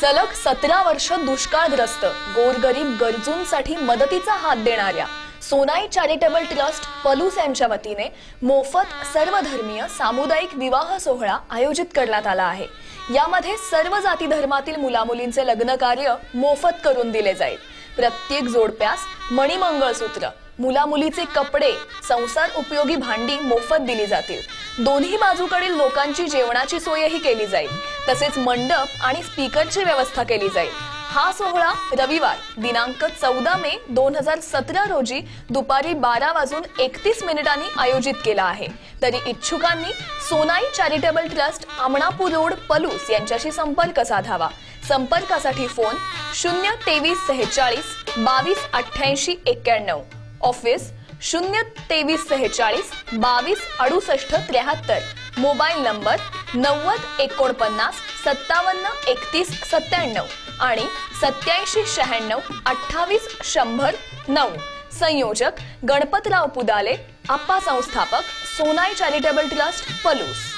सलग सतरा वर्ष दुष्काळग्रस्त गोरगरीब गरजूंसाठी मदतीचा हात देणाऱ्या सोनाई चॅरिटेबल ट्रस्ट पलूस यांच्या वतीने मोफत सर्वधर्मीय सामुदायिक विवाह सोहळा आयोजित करण्यात आला आहे. यामध्ये सर्व जाती धर्मातील मुलामुलींचे लग्न कार्य मोफत करून दिले जाईल. प्रत्येक जोडप्यास मणिमंगळसूत्र मुलामुलीचे कपडे संसार उपयोगी भांडी मोफत दिली जातील. दोन्ही बाजूकडील लोकांची जेवणाची सोयही केली जाईल. तसेच मंडप आणि स्पीकरची व्यवस्था केली जाईल. हा सोहळा रविवार दिनांक चौदा मे दोन हजार सतरा रोजी दुपारी बारा वाजून एकतीस मिनिटांनी आयोजित केला आहे. तरी इच्छुकांनी Sonai charitable trust Amanapur road Palus यांच्याशी संपर्क साधावा. संपर्कासाठी फोन शून्य तेवीस सेहेचाळीस बावीस अठ्ठ्याऐंशी एक्क्याण्णव. ऑफिस शून्य तेवीस सेहेचाळीस बावीस अडुसष्ट त्र्याहत्तर. मोबाईल नंबर नव्वद एकोणपन्नास सत्तावन्न एकतीस सत्त्याण्णव आणि सत्याऐंशी शहाण्णव अठ्ठावीस शंभर नऊ. संयोजक गणपतराव पुदाले आप्पा संस्थापक सोनाई चॅरिटेबल ट्रस्ट पलूस.